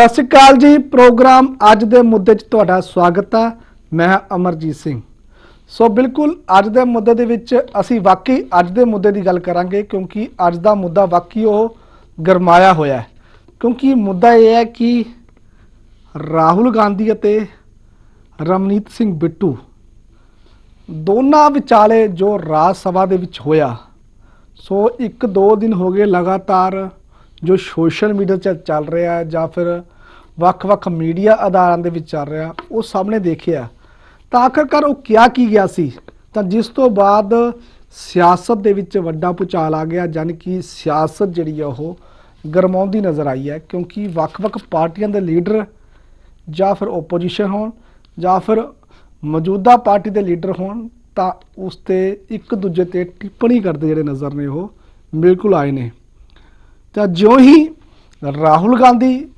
ਸਤਿ ਸ਼੍ਰੀ ਅਕਾਲ ਜੀ। ਪ੍ਰੋਗਰਾਮ ਅੱਜ ਦੇ ਮੁੱਦੇ 'ਚ ਤੁਹਾਡਾ ਸਵਾਗਤ ਆ। ਮੈਂ ਅਮਰਜੀਤ ਸਿੰਘ। ਸੋ ਬਿਲਕੁਲ ਅੱਜ ਦੇ ਮੁੱਦੇ ਦੇ ਵਿੱਚ ਅਸੀਂ ਵਾਕਈ ਅੱਜ ਦੇ ਮੁੱਦੇ ਦੀ ਗੱਲ ਕਰਾਂਗੇ ਕਿਉਂਕਿ ਅੱਜ ਦਾ ਮੁੱਦਾ ਵਾਕਈ ਉਹ ਗਰਮਾਇਆ ਹੋਇਆ ਹੈ। ਕਿਉਂਕਿ ਮੁੱਦਾ ਇਹ ਹੈ ਕਿ ਰਾਹੁਲ ਗਾਂਧੀ ਅਤੇ ਰਮਨੀਤ ਸਿੰਘ ਬਿੱਟੂ ਦੋਨਾਂ ਵਿਚਾਲੇ ਜੋ ਰਾਜ ਸਭਾ ਦੇ ਵਿੱਚ ਹੋਇਆ, ਸੋ ਇੱਕ ਦੋ ਦਿਨ ਹੋ ਗਏ ਲਗਾਤਾਰ ਜੋ ਸੋਸ਼ਲ ਮੀਡੀਆ 'ਚ ਚੱਲ ਰਿਹਾ ਜਾਂ ਫਿਰ ਵੱਖ-ਵੱਖ ਮੀਡੀਆ ਆਧਾਰਾਂ ਦੇ ਵਿੱਚ ਚੱਲ ਰਿਹਾ, ਉਹ ਸਾਹਮਣੇ ਦੇਖਿਆ। ਤਾਂ ਆਖਰਕਾਰ ਉਹ ਕਿਹਾ ਕੀ ਗਿਆ ਸੀ? ਤਾਂ ਜਿਸ ਤੋਂ ਬਾਅਦ ਸਿਆਸਤ ਦੇ ਵਿੱਚ ਵੱਡਾ ਭੁਚਾਲ ਆ ਗਿਆ, ਜਾਣੀ ਕਿ ਸਿਆਸਤ ਜਿਹੜੀ ਆ ਉਹ ਗਰਮਾਉਂਦੀ ਨਜ਼ਰ ਆਈ ਹੈ, ਕਿਉਂਕਿ ਵੱਖ-ਵੱਖ ਪਾਰਟੀਆਂ ਦੇ ਲੀਡਰ ਜਾਂ ਫਿਰ ਓਪੋਜੀਸ਼ਨ ਹੋਣ ਜਾਂ ਫਿਰ ਮੌਜੂਦਾ ਪਾਰਟੀ ਦੇ ਲੀਡਰ ਹੋਣ, ਤਾਂ ਉਸ ਤੇ ਇੱਕ ਦੂਜੇ ਤੇ ਟਿੱਪਣੀ ਕਰਦੇ ਜਿਹੜੇ ਨਜ਼ਰ ਨੇ ਉਹ ਬਿਲਕੁਲ ਆਏ ਨੇ। ਤਾਂ ਜੋ ਹੀ ਰਾਹੁਲ ਗਾਂਧੀ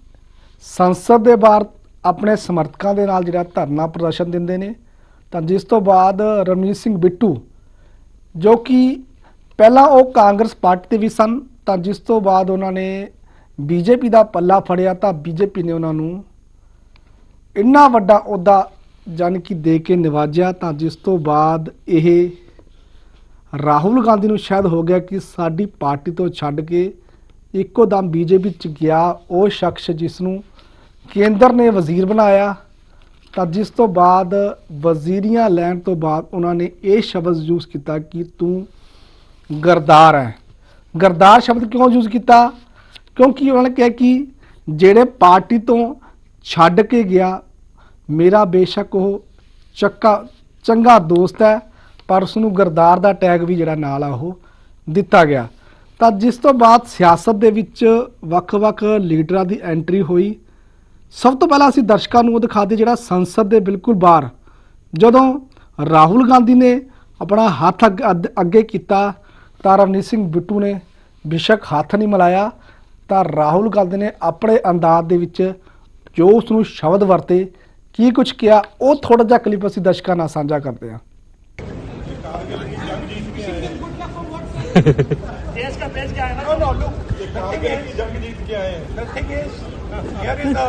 ਸੰਸਦ ਦੇ ਬਾਹਰ ਆਪਣੇ ਸਮਰਥਕਾਂ ਦੇ ਨਾਲ ਜਿਹੜਾ ਧਰਨਾ ਪ੍ਰਦਰਸ਼ਨ ਦਿੰਦੇ ਨੇ, ਤਾਂ ਜਿਸ ਤੋਂ ਬਾਅਦ ਰਮਨੀਤ ਸਿੰਘ ਬਿੱਟੂ, ਜੋ ਕਿ ਪਹਿਲਾਂ ਉਹ ਕਾਂਗਰਸ ਪਾਰਟੀ ਦੇ ਵੀ ਸਨ, ਤਾਂ ਜਿਸ ਤੋਂ ਬਾਅਦ ਉਹਨਾਂ ਨੇ ਬੀਜੇਪੀ ਦਾ ਪੱਲਾ ਫੜਿਆ, ਤਾਂ ਬੀਜੇਪੀ ਨੇ ਉਹਨਾਂ ਨੂੰ ਇੰਨਾ ਵੱਡਾ ਅਹੁਦਾ ਜਾਣੀ ਕਿ ਦੇ ਕੇ ਨਿਵਾਜਿਆ, ਤਾਂ ਜਿਸ ਤੋਂ ਬਾਅਦ ਇਹ ਰਾਹੁਲ ਗਾਂਧੀ ਨੂੰ ਸ਼ਾਇਦ ਹੋ ਗਿਆ ਕਿ ਸਾਡੀ ਪਾਰਟੀ ਤੋਂ ਛੱਡ ਕੇ ਇੱਕੋ ਦਮ ਬੀਜੇਪੀ ਚ ਗਿਆ, ਉਹ ਸ਼ਖਸ ਜਿਸ ਨੂੰ ਕੇਂਦਰ ਨੇ ਵਜ਼ੀਰ ਬਣਾਇਆ, ਤਾਂ ਜਿਸ ਤੋਂ ਬਾਅਦ ਵਜ਼ੀਰੀਆਂ ਲੈਣ ਤੋਂ ਬਾਅਦ ਉਹਨਾਂ ਨੇ ਇਹ ਸ਼ਬਦ ਯੂਜ਼ ਕੀਤਾ ਕਿ ਤੂੰ ਗਰਦਾਰ ਹੈ। ਗਰਦਾਰ ਸ਼ਬਦ ਕਿਉਂ ਯੂਜ਼ ਕੀਤਾ? ਕਿਉਂਕਿ ਉਹਨਾਂ ਨੇ ਕਿਹਾ ਕਿ ਜਿਹੜੇ ਪਾਰਟੀ ਤੋਂ ਛੱਡ ਕੇ ਗਿਆ, ਮੇਰਾ ਬੇਸ਼ੱਕ ਉਹ ਚੱਕਾ, ਚੰਗਾ ਦੋਸਤ ਹੈ, ਪਰ ਉਸ ਨੂੰ ਗਰਦਾਰ ਦਾ ਟੈਗ ਵੀ ਜਿਹੜਾ ਨਾਲ ਆ ਉਹ ਦਿੱਤਾ ਗਿਆ। ਤਾਂ ਜਿਸ ਤੋਂ ਬਾਅਦ ਸਿਆਸਤ ਦੇ ਵਿੱਚ ਵੱਖ-ਵੱਖ ਲੀਡਰਾਂ ਦੀ ਐਂਟਰੀ ਹੋਈ। ਸਭ ਤੋਂ ਪਹਿਲਾਂ ਅਸੀਂ ਦਰਸ਼ਕਾਂ ਨੂੰ ਉਹ ਦਿਖਾ ਦੇ ਜਿਹੜਾ ਸੰਸਦ ਦੇ ਬਿਲਕੁਲ ਬਾਹਰ। ਜਦੋਂ ਰਾਹੁਲ ਗਾਂਧੀ ਨੇ ਆਪਣਾ ਹੱਥ ਅੱਗ- ਅੱਧ- ਅੱਗੇ ਕੀਤਾ, ਤਾਂ ਰਵਨੀਤ ਸਿੰਘ ਬਿੱਟੂ ਨੇ ਬਿਸ਼ੱਕ ਹੱਥ ਨਹੀਂ ਮਿਲਾਇਆ, ਤਾਂ ਰਾਹੁਲ ਗਾਂਧੀ ਨੇ ਆਪਣੇ ਅੰਦਾਜ਼ ਦੇ ਵਿੱਚ ਜੋ ਉਸ ਨੂੰ ਸ਼ਬਦ ਵਰਤੇ, ਕੀ ਕੁਝ ਕਿਹਾ, ਉਹ ਥੋੜਾ ਜਿਹਾ ਕਲਿੱਪ ਅਸੀਂ ਦਰਸ਼ਕਾਂ ਨਾਲ ਸਾਂਝਾ ਕਰਦੇ ਹਾਂ। देश का पेज क्या है ना No, no, look. The thing is, जंग जीत के आए हैं. The thing is, here is the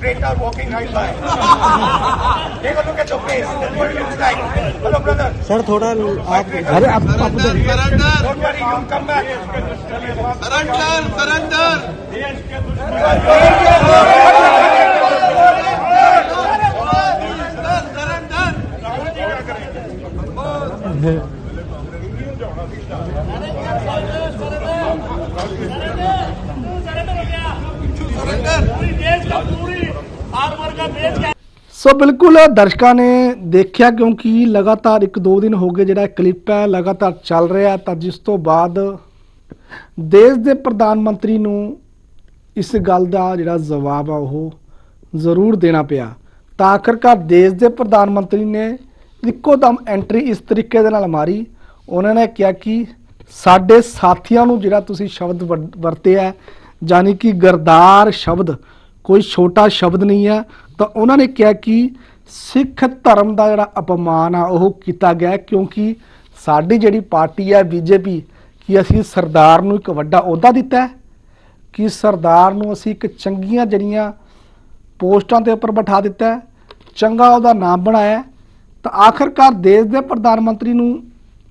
traitor walking right by. Take a look at the face. That's what it looks like. Hello, brother. Sir थोड़ा आप अरे आप आप उधर Don't worry, you'll come back. Surrender surrender surrender surrender ਸੋ ਬਿਲਕੁਲ ਦਰਸ਼ਕਾਂ ਨੇ ਦੇਖਿਆ ਕਿਉਂਕਿ ਲਗਾਤਾਰ ਇੱਕ ਦੋ ਦਿਨ ਹੋ ਗਏ ਜਿਹੜਾ ਕਲਿੱਪ ਹੈ, ਲਗਾਤਾਰ ਚੱਲ ਰਿਹਾ ਤਾਂ ਜਿਸ ਤੋਂ ਬਾਅਦ ਦੇਸ਼ ਦੇ ਪ੍ਰਧਾਨ ਮੰਤਰੀ ਨੂੰ ਇਸ ਗੱਲ ਦਾ ਜਿਹੜਾ ਜਵਾਬ ਆ ਉਹ ਜ਼ਰੂਰ ਦੇਣਾ ਪਿਆ। ਤਾਂ ਆਖਰਕਾਰ ਦੇਸ਼ ਦੇ ਪ੍ਰਧਾਨ ਮੰਤਰੀ ਨੇ ਇੱਕੋ ਦਮ ਐਂਟਰੀ ਇਸ ਤਰੀਕੇ ਦੇ ਨਾਲ ਮਾਰੀ। ਉਹਨਾਂ ਨੇ ਕਿਹਾ ਕਿ ਸਾਡੇ ਸਾਥੀਆਂ ਨੂੰ ਜਿਹੜਾ ਤੁਸੀਂ ਸ਼ਬਦ ਵਰ- ਵਰਤਿਆ ਹੈ, ਜਾਣੀ ਕਿ ਗਰਦਾਰ ਸ਼ਬਦ ਕੋਈ ਛੋਟਾ ਸ਼ਬਦ ਨਹੀਂ ਹੈ ਤਾਂ ਉਹਨਾਂ ਨੇ ਕਿਹਾ ਕਿ ਸਿੱਖ ਧਰਮ ਦਾ ਜਿਹੜਾ ਅਪਮਾਨ ਆ ਉਹ ਕੀਤਾ ਗਿਆ ਕਿਉਂਕਿ ਸਾਡੀ ਜਿਹੜੀ ਪਾਰਟੀ ਹੈ ਬੀਜੇਪੀ ਕਿ ਅਸੀਂ ਸਰਦਾਰ ਨੂੰ ਇੱਕ ਵੱਡਾ ਅਹੁਦਾ ਦਿੱਤਾ ਕਿ ਸਰਦਾਰ ਨੂੰ ਅਸੀਂ ਇੱਕ ਚੰਗੀਆਂ ਜਿਹੜੀਆਂ ਪੋਸਟਾਂ ਦੇ ਉੱਪਰ ਬਿਠਾ ਦਿੱਤਾ ਚੰਗਾ ਉਹਦਾ ਨਾਮ ਬਣਾਇਆ ਤਾਂ ਆਖਰਕਾਰ ਦੇਸ਼ ਦੇ ਪ੍ਰਧਾਨ ਮੰਤਰੀ ਨੂੰ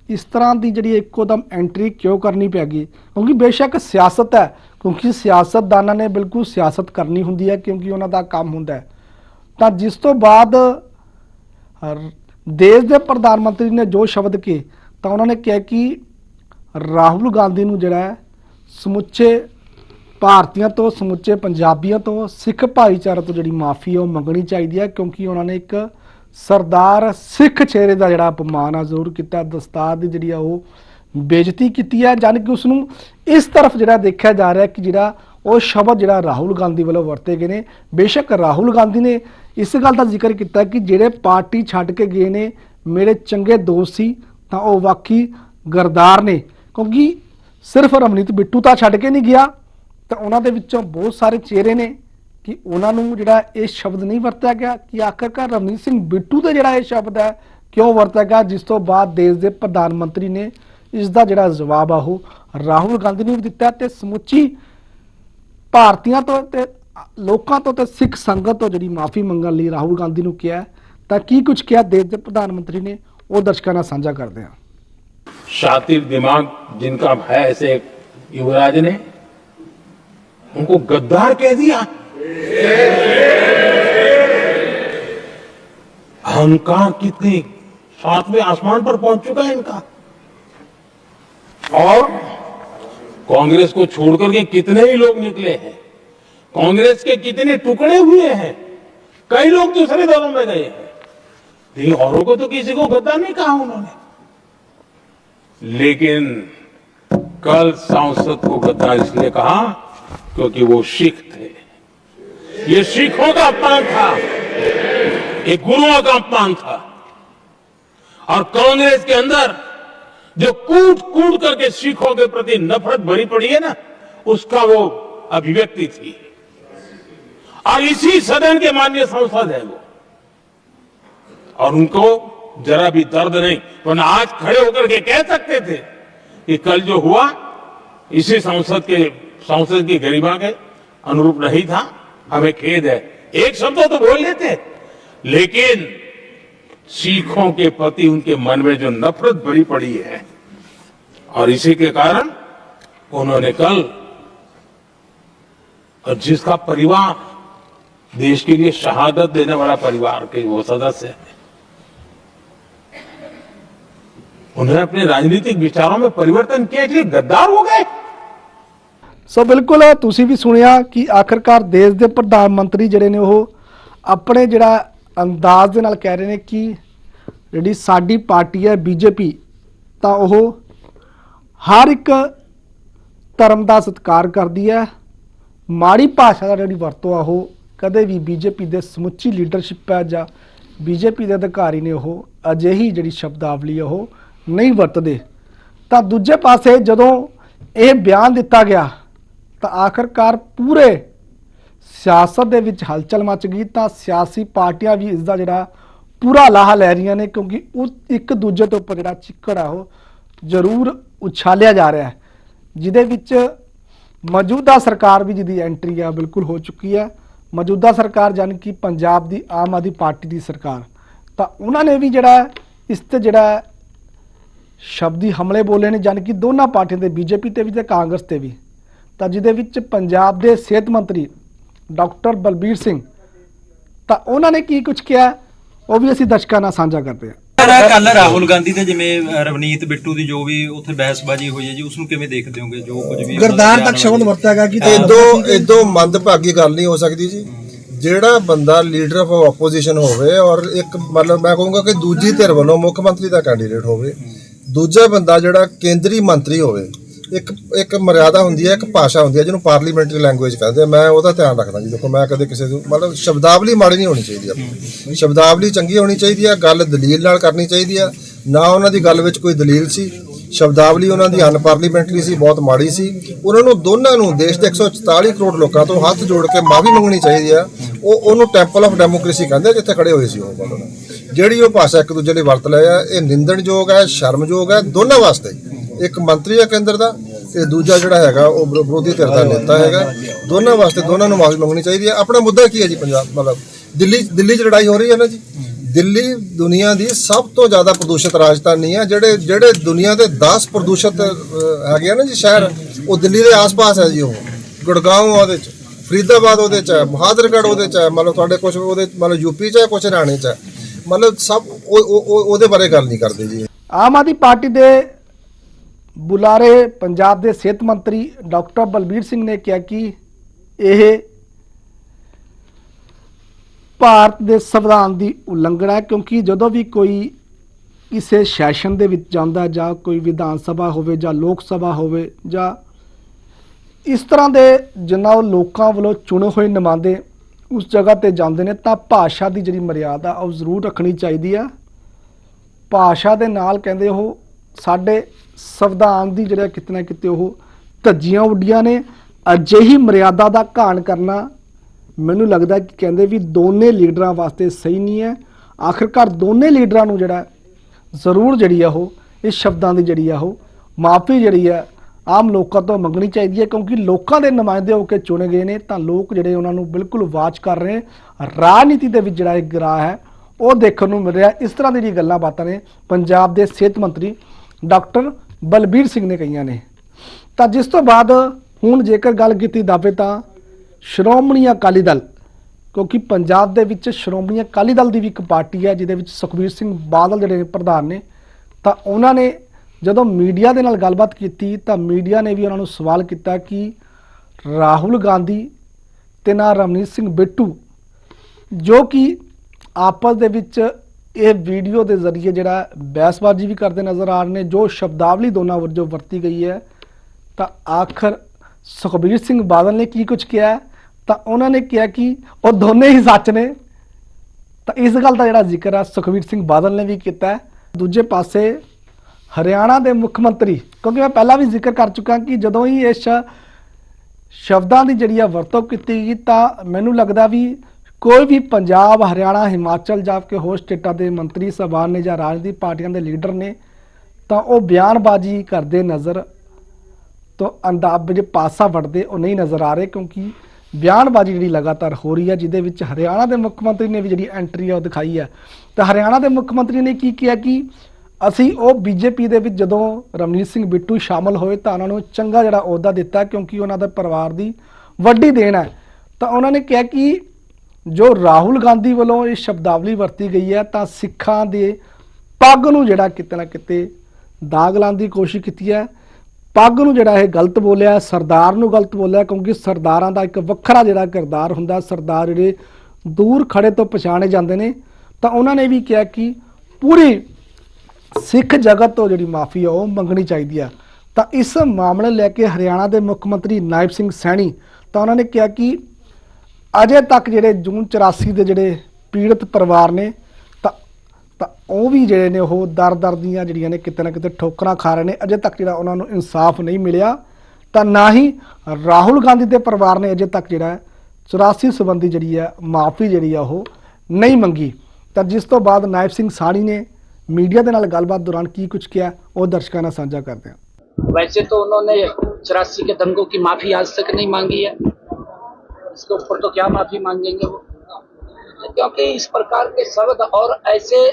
ਇਸ ਤਰ੍ਹਾਂ ਦੀ ਜਿਹੜੀ ਇੱਕੋ ਦਮ ਐਂਟਰੀ ਕਿਉਂ ਕਰਨੀ ਪੈ ਗਈ? ਕਿਉਂਕਿ ਬੇਸ਼ੱਕ ਸਿਆਸਤ ਹੈ, ਕਿਉਂਕਿ ਸਿਆਸਤਦਾਨਾਂ ਨੇ ਬਿਲਕੁਲ ਸਿਆਸਤ ਕਰਨੀ ਹੁੰਦੀ ਹੈ, ਕਿਉਂਕਿ ਉਹਨਾਂ ਦਾ ਕੰਮ ਹੁੰਦਾ ਹੈ। ਤਾਂ ਜਿਸ ਤੋਂ ਬਾਅਦ ਦੇਸ਼ ਦੇ ਪ੍ਰਧਾਨ ਮੰਤਰੀ ਨੇ ਜੋ ਸ਼ਬਦ ਕੇ ਤਾਂ ਉਹਨਾਂ ਨੇ ਕਿਹਾ ਕਿ ਰਾਹੁਲ ਗਾਂਧੀ ਨੂੰ ਜਿਹੜਾ ਸਮੁੱਚੇ ਭਾਰਤੀਆਂ ਤੋਂ, ਸਮੁੱਚੇ ਪੰਜਾਬੀਆਂ ਤੋਂ, ਸਿੱਖ ਭਾਈਚਾਰੇ ਤੋਂ ਜਿਹੜੀ ਮਾਫੀ ਹੈ ਉਹ ਮੰਗਣੀ ਚਾਹੀਦੀ ਹੈ, ਕਿਉਂਕਿ ਉਹਨਾਂ ਨੇ ਇੱਕ ਸਰਦਾਰ ਸਿੱਖ ਚਿਹਰੇ ਦਾ ਜਿਹੜਾ ਅਪਮਾਨ ਆ, ਜ਼ਰੂਰ ਕੀਤਾ। ਦਸਤਾਰ ਦੀ ਜਿਹੜੀ ਆ ਉਹ ਬੇਇੱਜ਼ਤੀ ਕੀਤੀ ਹੈ ਜਾਣੀ ਕਿ ਉਸ ਨੂੰ ਇਸ ਤਰਫ ਜਿਹੜਾ ਦੇਖਿਆ ਜਾ ਰਿਹਾ ਕਿ ਜਿਹੜਾ ਉਹ ਸ਼ਬਦ ਜਿਹੜਾ ਰਾਹੁਲ ਗਾਂਧੀ ਵੱਲੋਂ ਵਰਤੇ ਗਏ ਨੇ। ਬੇਸ਼ੱਕ ਰਾਹੁਲ ਗਾਂਧੀ ਨੇ ਇਸ ਗੱਲ ਦਾ ਜ਼ਿਕਰ ਕੀਤਾ ਕਿ ਜਿਹੜੇ ਪਾਰਟੀ ਛੱਡ ਕੇ ਗਏ ਨੇ, ਮੇਰੇ ਚੰਗੇ ਦੋਸਤ ਸੀ, ਤਾਂ ਉਹ ਵਾਕਈ ਗਰਦਾਰ ਨੇ। ਕਿਉਂਕਿ ਸਿਰਫ ਰਮਨੀਤ ਬਿੱਟੂ ਤਾਂ ਛੱਡ ਕੇ ਨਹੀਂ ਗਿਆ, ਤਾਂ ਉਹਨਾਂ ਦੇ ਵਿੱਚੋਂ ਬਹੁਤ ਸਾਰੇ ਚਿਹਰੇ ਨੇ। ਕਿ ਉਹਨਾਂ ਨੂੰ ਜਿਹੜਾ ਇਹ ਸ਼ਬਦ ਨਹੀਂ ਵਰਤਿਆ ਗਿਆ ਕਿ ਆਖਰਕਾਰ ਰਵਨੀਤ ਸਿੰਘ ਬਿੱਟੂ ਦਾ ਜਿਹੜਾ ਇਹ ਸ਼ਬਦ ਹੈ ਕਿਉਂ ਵਰਤਿਆ ਗਿਆ ਜਿਸ ਤੋਂ ਬਾਅਦ ਦੇਸ਼ ਦੇ ਪ੍ਰਧਾਨ ਮੰਤਰੀ ਨੇ ਇਸ ਦਾ ਜਿਹੜਾ ਜਵਾਬ ਆ ਉਹ ਰਾਹੁਲ ਗਾਂਧੀ ਨੂੰ ਵੀ ਦਿੱਤਾ ਤੇ ਸਮੁੱਚੀ ਭਾਰਤੀਆਂ ਤੋਂ ਤੇ ਲੋਕਾਂ ਤੋਂ ਤੇ ਸਿੱਖ ਸੰਗਤ ਤੋਂ ਜਿਹੜੀ ਮਾਫੀ ਮੰਗਣ ਲਈ ਰਾਹੁਲ ਗਾਂਧੀ ਨੂੰ ਕਿਹਾ ਹੈ, ਤਾਂ ਕੀ ਕੁਝ ਕਿਹਾ ਦੇਸ਼ ਦੇ ਪ੍ਰਧਾਨ ਮੰਤਰੀ ਨੇ ਉਹ ਦਰਸ਼ਕਾਂ ਨਾਲ ਸਾਂਝਾ ਕਰਦੇ ਹਾਂ शातिर दिमाग जिनका है ऐसे युवराज ने उनको गद्दार कह दिया अहंकार कितनी सातवें आसमान पर पहुँच चुका है इनका? और कांग्रेस को छोड़कर के कितने ही लोग निकले हैं? कांग्रेस के कितने टुकड़े हुए हैं? कई लोग दूसरे दलों में गए हैं। लेकिन औरों को तो किसी को गद्दार नहीं कहा उन्होंने। लेकिन कल सांसद को गद्दार इसलिए कहा क्योंकि वो सिख ये सिखों का अपमान था। ये गुरुओं का अपमान था। और कांग्रेस के अंदर जो कूट कूट करके सिखों के प्रति नफरत भरी पड़ी है ना, उसका वो अभिव्यक्ति थी। और इसी सदन के माननीय सांसद है वो। और उनको जरा भी दर्द नहीं, वरना आज खड़े होकर के कह सकते थे कि कल जो हुआ, इसी संसद के, संसद की गरिमा के अनुरूप नहीं था। हमें खेद है। एक शब्द तो बोल लेते लेकिन सिखों के प्रति उनके मन में जो नफरत भरी पड़ी है, और इसी के कारण उन्होंने कल और जिसका परिवार देश के लिए शहादत देने वाला परिवार के वो सदस्य है। उन्होंने अपने राजनीतिक विचारों में परिवर्तन किया, इसलिए गद्दार हो गए। ਸੋ ਬਿਲਕੁਲ ਤੁਸੀਂ ਵੀ ਸੁਣਿਆ ਕਿ ਆਖਰਕਾਰ ਦੇਸ਼ ਦੇ ਪ੍ਰਧਾਨ ਮੰਤਰੀ ਜਿਹੜੇ ਨੇ ਉਹ ਆਪਣੇ ਜਿਹੜਾ ਅੰਦਾਜ਼ ਦੇ ਨਾਲ ਕਹਿ ਰਹੇ ਨੇ ਕਿ ਜਿਹੜੀ ਸਾਡੀ ਪਾਰਟੀ ਹੈ, ਬੀਜੇਪੀ, ਤਾਂ ਉਹ ਹਰ ਇੱਕ ਧਰਮ ਦਾ ਸਤਿਕਾਰ ਕਰਦੀ ਹੈ। ਮਾੜੀ ਭਾਸ਼ਾ ਦਾ ਜਿਹੜੀ ਵਰਤੋਂ ਆ, ਉਹ ਕਦੇ ਵੀ ਬੀਜੇਪੀ ਦੇ ਸਮੁੱਚੀ ਲੀਡਰਸ਼ਿਪ ਹੈ ਜਾਂ ਬੀਜੇਪੀ ਦੇ ਅਧਿਕਾਰੀ ਨੇ ਉਹ ਅਜਿਹੀ ਜਿਹੜੀ ਸ਼ਬਦਾਵਲੀ ਆ, ਉਹ ਨਹੀਂ ਵਰਤਦੇ। ਤਾਂ ਦੂਜੇ ਪਾਸੇ ਜਦੋਂ ਇਹ ਬਿਆਨ ਦਿੱਤਾ ਗਿਆ ਤਾਂ ਆਖਰਕਾਰ ਪੂਰੇ ਸਿਆਸਤ ਦੇ ਵਿੱਚ ਹਲਚਲ ਮਚ ਗਈ ਤਾਂ ਸਿਆਸੀ ਪਾਰਟੀਆਂ ਵੀ ਇਸ ਦਾ ਜਿਹੜਾ ਪੂਰਾ ਲਾਹਾ ਲੈ ਰਹੀਆਂ ਨੇ ਕਿਉਂਕਿ ਉਹ ਇੱਕ ਦੂਜੇ ਤੋਂ ਉੱਪਰ ਜਿਹੜਾ ਚਿੱਕੜ ਆ ਉਹ ਜ਼ਰੂਰ ਉਛਾਲਿਆ ਜਾ ਰਿਹਾ ਹੈ, ਜਿਹਦੇ ਵਿੱਚ ਮੌਜੂਦਾ ਸਰਕਾਰ ਵੀ ਜਿਹਦੀ ਐਂਟਰੀ ਆ ਬਿਲਕੁਲ ਹੋ ਚੁੱਕੀ ਹੈ। ਮੌਜੂਦਾ ਸਰਕਾਰ ਜਾਣੀ ਕਿ ਪੰਜਾਬ ਦੀ ਆਮ ਆਦਮੀ ਪਾਰਟੀ ਦੀ ਸਰਕਾਰ, ਤਾਂ ਉਹਨਾਂ ਨੇ ਵੀ ਜਿਹੜਾ ਇਸ ਤੇ ਜਿਹੜਾ ਸ਼ਬਦੀ ਹਮਲੇ ਬੋਲੇ ਨੇ, ਜਾਣੀ ਕਿ ਦੋਨਾਂ ਪਾਰਟੀਆਂ ਦੇ ਬੀਜੇਪੀ ਤੇ ਵੀ ਤੇ ਕਾਂਗਰਸ ਤੇ ਵੀ। ਤਾਂ ਜਿਹਦੇ ਵਿੱਚ ਪੰਜਾਬ ਦੇ ਸਿਹਤ ਮੰਤਰੀ ਡਾਕਟਰ ਬਲਬੀਰ ਸਿੰਘ ਤਾਂ ਉਹਨਾਂ ਨੇ ਕੀ ਕੁਝ ਕਿਹਾ? ਉਹ ਵੀ ਅਸੀਂ ਦਰਸ਼ਕਾਂ ਨਾਲ ਸਾਂਝਾ ਕਰਦੇ ਹਾਂ। ਕੱਲ ਰਾਹੁਲ ਗਾਂਧੀ ਤੇ ਜਿਵੇਂ ਰਵਨੀਤ ਬਿੱਟੂ ਦੀ ਜੋ ਵੀ ਉੱਥੇ ਬਹਿਸਬਾਜ਼ੀ ਹੋਈ ਹੈ ਜੀ ਉਸ ਨੂੰ ਕਿਵੇਂ ਦੇਖਦੇ ਹੋਗੇ? ਜੋ ਕੁਝ ਵੀ ਗਰਦਾਰ ਤੱਕ ਸ਼ਬਦ ਵਰਤਿਆਗਾ ਕਿ ਇਦੋਂ ਇਦੋਂ ਮੰਦਭਾਗੀ ਗੱਲ ਨਹੀਂ ਹੋ ਸਕਦੀ ਜੀ। ਜਿਹੜਾ ਬੰਦਾ ਲੀਡਰ ਆਫ ਆਪੋਜੀਸ਼ਨ ਹੋਵੇ ਔਰ ਇੱਕ ਮਤਲਬ ਮੈਂ ਕਹੂੰਗਾ ਕਿ ਦੂਜੀ ਧਿਰ ਵੱਲੋਂ ਮੁੱਖ ਮੰਤਰੀ ਦਾ ਕੈਂਡੀਡੇਟ ਹੋਵੇ ਦੂਜਾ ਬੰਦਾ ਜਿਹੜਾ ਕੇਂਦਰੀ ਮੰਤਰੀ ਹੋਵੇ ਇੱਕ ਇੱਕ ਮਰਿਆਦਾ ਹੁੰਦੀ ਹੈ ਇੱਕ ਭਾਸ਼ਾ ਹੁੰਦੀ ਹੈ ਜਿਹਨੂੰ ਪਾਰਲੀਮੈਂਟਰੀ ਲੈਂਗੁਏਜ ਕਹਿੰਦੇ ਆ। ਮੈਂ ਉਹਦਾ ਧਿਆਨ ਰੱਖਦਾ ਜੀ। ਦੇਖੋ ਮੈਂ ਕਦੇ ਕਿਸੇ ਨੂੰ ਮਤਲਬ ਸ਼ਬਦਾਵਲੀ ਮਾੜੀ ਨਹੀਂ ਹੋਣੀ ਚਾਹੀਦੀ ਆਪਣੀ। ਸ਼ਬਦਾਵਲੀ ਚੰਗੀ ਹੋਣੀ ਚਾਹੀਦੀ ਹੈ ਗੱਲ ਦਲੀਲ ਨਾਲ ਕਰਨੀ ਚਾਹੀਦੀ ਹੈ ਨਾ ਉਹਨਾਂ ਦੀ ਗੱਲ ਵਿੱਚ ਕੋਈ ਦਲੀਲ ਸੀ। ਸ਼ਬਦਾਵਲੀ ਉਹਨਾਂ ਦੀ ਅਨਪਾਰਲੀਮੈਂਟਰੀ ਸੀ ਬਹੁਤ ਮਾੜੀ ਸੀ। ਉਹਨਾਂ ਨੂੰ ਦੋਨਾਂ ਨੂੰ ਦੇਸ਼ ਦੇ 144 ਕਰੋੜ ਲੋਕਾਂ ਤੋਂ ਹੱਥ ਜੋੜ ਕੇ ਮਾਫੀ ਮੰਗਣੀ ਚਾਹੀਦੀ ਆ। ਉਹ ਉਹਨੂੰ ਟੈਂਪਲ ਆਫ ਡੈਮੋਕ੍ਰੇਸੀ ਕਹਿੰਦੇ ਆ, ਜਿੱਥੇ ਖੜੇ ਹੋਏ ਸੀ ਉਹ ਮਤਲਬ ਜਿਹੜੀ ਉਹ ਭਾਸ਼ਾ ਇੱਕ ਦੂਜੇ ਲਈ ਵਰਤ ਲਿਆ ਆ ਇਹ ਨਿੰਦਣਯੋਗ ਹੈ ਸ਼ਰਮਯੋਗ ਹੈ ਦੋਨਾਂ ਵਾਸਤੇ। ਇੱਕ ਮੰਤਰੀ ਹੈ ਕੇਂਦਰ ਦਾ ਤੇ ਦੂਜਾ ਜਿਹੜਾ ਹੈਗਾ ਉਹ ਵਿਰੋ- ਵਿਰੋਧੀ ਧਿਰ ਦਾ ਨੇਤਾ ਹੈਗਾ। ਦੋਨਾਂ ਵਾਸਤੇ ਦੋਨਾਂ ਨੂੰ ਮਾਫੀ ਮੰਗਣੀ ਚਾਹੀਦੀ ਹੈ। ਆਪਣਾ ਮੁੱਦਾ ਕੀ ਹੈ ਜੀ ਪੰਜਾਬ ਮਤਲਬ ਦਿੱਲੀ ਦਿੱਲੀ 'ਚ ਲੜਾਈ ਹੋ ਰਹੀ ਹੈ ਨਾ ਜੀ? ਦਿੱਲੀ ਦੁਨੀਆ ਦੀ ਸਭ ਤੋਂ ਜ਼ਿਆਦਾ ਪ੍ਰਦੂਸ਼ਿਤ ਰਾਜਧਾਨੀ ਹੈ। ਜਿਹੜੇ ਜਿਹੜੇ ਦੁਨੀਆ ਦੇ 10 ਪ੍ਰਦੂਸ਼ਿਤ ਅਹ, ਹੈਗੇ ਆ ਨਾ ਜੀ ਸ਼ਹਿਰ ਉਹ ਦਿੱਲੀ ਦੇ ਆਸ-ਪਾਸ ਹੈ ਜੀ ਉਹ। ਗੁੜਗਾਉਂ ਉਹਦੇ ਚ ਫਰੀਦਾਬਾਦ ਉਹਦੇ ਚ ਹੈ ਬਹਾਦਰਗੜ੍ਹ ਉਹਦੇ ਚ ਹੈ। ਮਤਲਬ ਤੁਹਾਡੇ ਕੁਝ ਉਹਦੇ ਮਤਲਬ ਯੂਪੀ ਚ ਹੈ ਕੁਝ ਹਰਿਆਣੇ ਚ ਹੈ। ਮਤਲਬ ਸਭ ਉਹ ਉਹ- ਉਹ- ਉਹਦੇ ਬਾਰੇ ਗੱਲ ਨਹੀਂ ਕਰਦੇ ਜੀ। ਆਮ ਆਦਮੀ ਪਾਰਟੀ ਦੇ ਬੁਲਾਰੇ ਪੰਜਾਬ ਦੇ ਸਿਹਤ ਮੰਤਰੀ ਡਾਕਟਰ ਬਲਬੀਰ ਸਿੰਘ ਨੇ ਕਿਹਾ ਕਿ ਇਹ ਭਾਰਤ ਦੇ ਸੰਵਿਧਾਨ ਦੀ ਉਲੰਘਣਾ ਹੈ, ਕਿਉਂਕਿ ਜਦੋਂ ਵੀ ਕੋਈ ਕਿਸੇ ਸੈਸ਼ਨ ਦੇ ਵਿੱਚ ਜਾਂਦਾ ਜਾਂ ਕੋਈ ਵਿਧਾਨ ਸਭਾ ਹੋਵੇ ਜਾਂ ਲੋਕ ਸਭਾ ਹੋਵੇ ਜਾਂ ਇਸ ਤਰ੍ਹਾਂ ਦੇ ਜਿਨ੍ਹਾਂ ਉਹ ਲੋਕਾਂ ਵੱਲੋਂ ਚੁਣੇ ਹੋਏ ਨੁਮਾਇੰਦੇ ਉਸ ਜਗ੍ਹਾ ਤੇ ਜਾਂਦੇ ਨੇ, ਤਾਂ ਭਾਸ਼ਾ ਦੀ ਜਿਹੜੀ ਮਰਿਆਦਾ ਉਹ ਜ਼ਰੂਰ ਰੱਖਣੀ ਚਾਹੀਦੀ ਆ। ਭਾਸ਼ਾ ਦੇ ਨਾਲ ਕਹਿੰਦੇ ਉਹ ਸਾਡੇ ਸੰਵਿਧਾਨ ਦੀ ਜਿਹੜਾ ਕਿਤੇ ਨਾ ਕਿਤੇ ਉਹ ਧੱਜੀਆਂ ਉੱਡੀਆਂ ਨੇ, ਅਜਿਹੀ ਮਰਿਆਦਾ ਦਾ ਘਾਣ ਕਰਨਾ ਮੈਨੂੰ ਲੱਗਦਾ ਕਿ ਕਹਿੰਦੇ ਵੀ ਦੋਨੇ ਲੀਡਰਾਂ ਵਾਸਤੇ ਸਹੀ ਨਹੀਂ ਹੈ। ਆਖਿਰਕਾਰ ਦੋਨੇ ਲੀਡਰਾਂ ਨੂੰ ਜਿਹੜਾ ਜ਼ਰੂਰ ਜਿਹੜੀ ਆ ਉਹ ਇਸ ਸ਼ਬਦਾਂ ਦੀ ਜਿਹੜੀ ਆ ਉਹ ਮਾਫੀ ਜਿਹੜੀ ਆ ਆਮ ਲੋਕਾਂ ਤੋਂ ਮੰਗਣੀ ਚਾਹੀਦੀ ਹੈ ਕਿਉਂਕਿ ਲੋਕਾਂ ਦੇ ਨੁਮਾਇੰਦੇ ਹੋ ਕੇ ਚੁਣੇ ਗਏ ਨੇ ਤਾਂ ਲੋਕ ਜਿਹੜੇ ਉਹਨਾਂ ਨੂੰ ਬਿਲਕੁਲ ਵਾਚ ਕਰ ਰਹੇ ਰਾਜਨੀਤੀ ਦੇ ਵਿੱਚ ਜਿਹੜਾ ਇੱਕ ਗਰਾ ਹੈ, ਉਹ ਦੇਖਣ ਨੂੰ ਮਿਲ ਰਿਹਾ। ਇਸ ਤਰ੍ਹਾਂ ਦੀ ਜਿਹੜੀ ਗੱਲਾਂ ਬਾਤਾਂ ਨੇ, ਪੰਜਾਬ ਦੇ ਸਿਹਤ ਮੰਤਰੀ ਡਾਕਟਰ ਬਲਬੀਰ ਸਿੰਘ ਨੇ ਕਹੀਆਂ ਨੇ। ਤਾਂ ਜਿਸ ਤੋਂ ਬਾਅਦ ਹੁਣ ਜੇਕਰ ਗੱਲ ਕੀਤੀ ਜਾਵੇ ਤਾਂ ਸ਼੍ਰੋਮਣੀ ਅਕਾਲੀ ਦਲ, ਕਿਉਂਕਿ ਪੰਜਾਬ ਦੇ ਵਿੱਚ ਸ਼੍ਰੋਮਣੀ ਅਕਾਲੀ ਦਲ ਦੀ ਵੀ ਇੱਕ ਪਾਰਟੀ ਹੈ, ਜਿਹਦੇ ਵਿੱਚ ਸੁਖਬੀਰ ਸਿੰਘ ਬਾਦਲ ਜਿਹੜੇ ਨੇ ਪ੍ਰਧਾਨ ਨੇ, ਤਾਂ ਉਹਨਾਂ ਨੇ ਜਦੋਂ ਮੀਡੀਆ ਦੇ ਨਾਲ ਗੱਲਬਾਤ ਕੀਤੀ, ਤਾਂ ਮੀਡੀਆ ਨੇ ਵੀ ਉਹਨਾਂ ਨੂੰ ਸਵਾਲ ਕੀਤਾ ਕਿ ਰਾਹੁਲ ਗਾਂਧੀ ਤੇ ਨਾ ਰਮਨੀਤ ਸਿੰਘ ਬਿੱਟੂ, ਜੋ ਕਿ ਆਪਸ ਦੇ ਵਿੱਚ ਇਹ ਵੀਡੀਓ ਦੇ ਜ਼ਰੀਏ ਜਿਹੜਾ ਬਹਿਸਬਾਜ਼ੀ ਵੀ ਕਰਦੇ ਨਜ਼ਰ ਆ ਰਹੇ ਨੇ, ਜੋ ਸ਼ਬਦਾਵਲੀ ਦੋਨਾਂ ਵਜੋਂ ਵਰਤੀ ਗਈ ਹੈ, ਤਾਂ ਆਖਰ ਸੁਖਬੀਰ ਸਿੰਘ ਬਾਦਲ ਨੇ ਕੀ ਕੁਝ ਕਿਹਾ? ਤਾਂ ਉਹਨਾਂ ਨੇ ਕਿਹਾ ਕਿ ਉਹ ਦੋਨੇ ਹੀ ਸੱਚ ਨੇ। ਤਾਂ ਇਸ ਗੱਲ ਦਾ ਜਿਹੜਾ ਜ਼ਿਕਰ ਹੈ ਸੁਖਬੀਰ ਸਿੰਘ ਬਾਦਲ ਨੇ ਵੀ ਕੀਤਾ ਦੂਜੇ ਪਾਸੇ, ਹਰਿਆਣਾ ਦੇ ਮੁੱਖ ਮੰਤਰੀ, ਕਿਉਂਕਿ ਮੈਂ ਪਹਿਲਾਂ ਵੀ ਜ਼ਿਕਰ ਕਰ ਚੁੱਕਾ ਕਿ ਜਦੋਂ ਹੀ ਇਸ ਸ਼ਬਦਾਂ ਦੀ ਜਿਹੜੀ ਆ ਵਰਤੋਂ ਕੀਤੀ ਗਈ, ਤਾਂ ਮੈਨੂੰ ਲੱਗਦਾ ਵੀ ਕੋਈ ਵੀ ਪੰਜਾਬ, ਹਰਿਆਣਾ, ਹਿਮਾਚਲ ਜਾਂ ਕਿ ਹੋਰ ਸਟੇਟਾਂ ਦੇ ਮੰਤਰੀ ਸਭਾ ਨੇ ਜਾਂ ਰਾਜਨੀਤਿਕ ਪਾਰਟੀਆਂ ਦੇ ਲੀਡਰ ਨੇ, ਤਾਂ ਉਹ ਬਿਆਨਬਾਜ਼ੀ ਕਰਦੇ ਨਜ਼ਰ ਤੋਂ ਅੰਦਾਜ਼ ਜੇ ਪਾਸਾ ਵੜਦੇ ਉਹ ਨਹੀਂ ਨਜ਼ਰ ਆ ਰਹੇ ਕਿਉਂਕਿ ਬਿਆਨਬਾਜ਼ੀ ਜਿਹੜੀ ਲਗਾਤਾਰ ਹੋ ਰਹੀ ਹੈ, ਜਿਹਦੇ ਵਿੱਚ ਹਰਿਆਣਾ ਦੇ ਮੁੱਖ ਮੰਤਰੀ ਨੇ ਵੀ ਜਿਹੜੀ ਐਂਟਰੀ ਆ ਉਹ ਦਿਖਾਈ ਹੈ। ਤਾਂ ਹਰਿਆਣਾ ਦੇ ਮੁੱਖ ਮੰਤਰੀ ਨੇ ਕੀ ਕਿਹਾ ਕਿ ਅਸੀਂ ਉਹ ਬੀਜੇਪੀ ਦੇ ਵਿੱਚ ਜਦੋਂ ਰਮਨੀਤ ਸਿੰਘ ਬਿੱਟੂ ਸ਼ਾਮਲ ਹੋਏ ਤਾਂ ਉਹਨਾਂ ਨੂੰ ਚੰਗਾ ਜਿਹੜਾ ਅਹੁਦਾ ਦਿੱਤਾ ਕਿਉਂਕਿ ਉਹਨਾਂ ਦੇ ਪਰਿਵਾਰ ਦੀ ਵੱਡੀ ਦੇਣ ਹੈ। ਤਾਂ ਉਹਨਾਂ ਨੇ ਕਿਹਾ ਕਿ ਜੋ ਰਾਹੁਲ ਗਾਂਧੀ ਵੱਲੋਂ ਇਹ ਸ਼ਬਦਾਵਲੀ ਵਰਤੀ ਗਈ ਹੈ, ਤਾਂ ਸਿੱਖਾਂ ਦੇ ਪੱਗ ਨੂੰ ਜਿਹੜਾ ਕਿਤੇ ਨਾ ਕਿਤੇ ਦਾਗ ਲਾਉਣ ਦੀ ਕੋਸ਼ਿਸ਼ ਕੀਤੀ ਹੈ। ਪੱਗ ਨੂੰ ਜਿਹੜਾ ਇਹ ਗਲਤ ਬੋਲਿਆ, ਸਰਦਾਰ ਨੂੰ ਗਲਤ ਬੋਲਿਆ, ਕਿਉਂਕਿ ਸਰਦਾਰਾਂ ਦਾ ਇੱਕ ਵੱਖਰਾ ਜਿਹੜਾ ਕਿਰਦਾਰ ਹੁੰਦਾ, ਸਰਦਾਰ ਜਿਹੜੇ ਦੂਰ ਖੜੇ ਤੋਂ ਪਛਾਣੇ ਜਾਂਦੇ ਨੇ, ਤਾਂ ਉਹਨਾਂ ਨੇ ਵੀ ਕਿਹਾ ਕਿ ਪੂਰੀ ਸਿੱਖ ਜਗਤ ਤੋਂ ਜਿਹੜੀ ਮਾਫੀ ਆ, ਉਹ ਮੰਗਣੀ ਚਾਹੀਦੀ ਆ। ਤਾਂ ਇਸ ਮਾਮਲੇ ਲੈ ਕੇ ਹਰਿਆਣਾ ਦੇ ਮੁੱਖ ਮੰਤਰੀ ਨਾਇਬ ਸਿੰਘ ਸੈਣੀ, ਤਾਂ ਉਹਨਾਂ ਨੇ ਕਿਹਾ ਕਿ ਅਜੇ ਤੱਕ ਜਿਹੜੇ ਜੂਨ 84 ਦੇ ਜਿਹੜੇ ਪੀੜਤ ਪਰਿਵਾਰ ਨੇ ਤਾਂ ਤਾਂ ਉਹ ਵੀ ਜਿਹੜੇ ਨੇ ਉਹ ਦਰ-ਦਰ ਦੀਆਂ ਜਿਹੜੀਆਂ ਨੇ ਕਿਤੇ ਨਾ ਕਿਤੇ ਠੋਕਰਾਂ ਖਾ ਰਹੇ ਨੇ ਅਜੇ ਤੱਕ ਜਿਹੜਾ ਉਹਨਾਂ ਨੂੰ ਇਨਸਾਫ ਨਹੀਂ ਮਿਲਿਆ ਤਾਂ ਨਾ ਹੀ ਰਾਹੁਲ ਗਾਂਧੀ ਦੇ ਪਰਿਵਾਰ ਨੇ ਅਜੇ ਤੱਕ ਜਿਹੜਾ ਹੈ 84 ਸੰਬੰਧੀ ਜਿਹੜੀ ਹੈ ਮਾਫੀ ਜਿਹੜੀ ਆ ਉਹ ਨਹੀਂ ਮੰਗੀ ਤਾਂ ਜਿਸ ਤੋਂ ਬਾਅਦ ਨਾਇਬ ਸਿੰਘ ਸਾਣੀ ਨੇ ਮੀਡੀਆ ਦੇ ਨਾਲ ਗੱਲਬਾਤ ਦੌਰਾਨ ਕੀ ਕੁਝ ਕਿਹਾ ਉਹ ਦਰਸ਼ਕਾਂ ਨਾਲ ਸਾਂਝਾ ਕਰਦੇ ਹਾਂ वैसे तो उन्होंने चौरासी के दंगों की माफी आज तक नहीं मांगी है इसके ऊपर तो क्या माफी मांगेंगे वो क्योंकि इस प्रकार के शब्द और ऐसे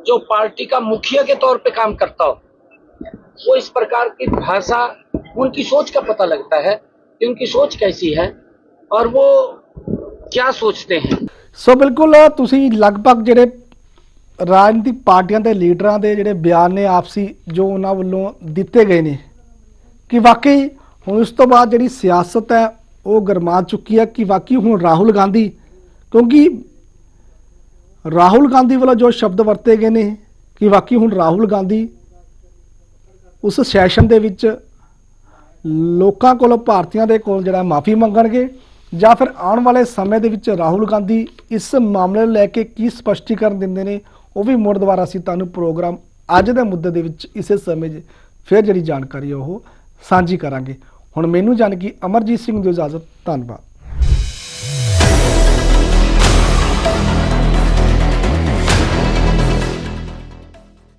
जो पार्टी का मुखिया के तौर पे काम करता हो वो इस प्रकार की भाषा उनकी सोच का पता लगता है कि उनकी सोच कैसी है और वो क्या सोचते हैं ਸੋ ਬਿਲਕੁਲ ਤੁਸੀਂ ਲਗਭਗ ਜਿਹੜੇ ਰਾਜਨੀਤਿਕ ਪਾਰਟੀਆਂ ਦੇ ਲੀਡਰਾਂ ਦੇ ਜਿਹੜੇ ਬਿਆਨ ਨੇ ਆਪਸੀ ਜੋ ਉਹਨਾਂ ਵੱਲੋਂ ਦਿੱਤੇ ਗਏ ਨੇ ਕਿ ਵਾਕਈ ਹੁਣ ਉਸ ਤੋਂ ਬਾਅਦ ਜਿਹੜੀ ਸਿਆਸਤ ਹੈ ਉਹ ਗਰਮਾ ਚੁੱਕੀ ਹੈ ਕਿ ਵਾਕਈ ਹੁਣ ਰਾਹੁਲ ਗਾਂਧੀ, ਕਿਉਂਕਿ ਰਾਹੁਲ ਗਾਂਧੀ ਵੱਲੋਂ ਜੋ ਸ਼ਬਦ ਵਰਤੇ ਗਏ ਨੇ ਕਿ ਵਾਕਈ ਹੁਣ ਰਾਹੁਲ ਗਾਂਧੀ ਉਸ ਸੈਸ਼ਨ ਦੇ ਵਿੱਚ ਲੋਕਾਂ ਕੋਲੋਂ ਭਾਰਤੀਆਂ ਦੇ ਕੋਲ ਜਿਹੜਾ ਮਾਫੀ ਮੰਗਣਗੇ ਜਾਂ ਫਿਰ ਆਉਣ ਵਾਲੇ ਸਮੇਂ ਦੇ ਵਿੱਚ ਰਾਹੁਲ ਗਾਂਧੀ ਇਸ ਮਾਮਲੇ ਨੂੰ ਲੈ ਕੇ ਕੀ ਸਪਸ਼ਟੀਕਰਨ ਦਿੰਦੇ ਨੇ, ਉਹ ਵੀ ਮੁੜ ਦੁਬਾਰਾ ਅਸੀਂ ਤੁਹਾਨੂੰ ਪ੍ਰੋਗਰਾਮ ਅੱਜ ਦੇ ਮੁੱਦੇ ਦੇ ਵਿੱਚ ਇਸੇ ਸਮੇਂ ਫਿਰ ਜਿਹੜੀ ਜਾਣਕਾਰੀ ਹੈ ਉਹ ਸਾਂਝੀ ਕਰਾਂਗੇ। ਹੁਣ ਮੈਨੂੰ ਜਾਣ ਕਿ ਅਮਰਜੀਤ ਸਿੰਘ ਦੀ ਇਜਾਜ਼ਤ ਧੰਨਵਾਦ।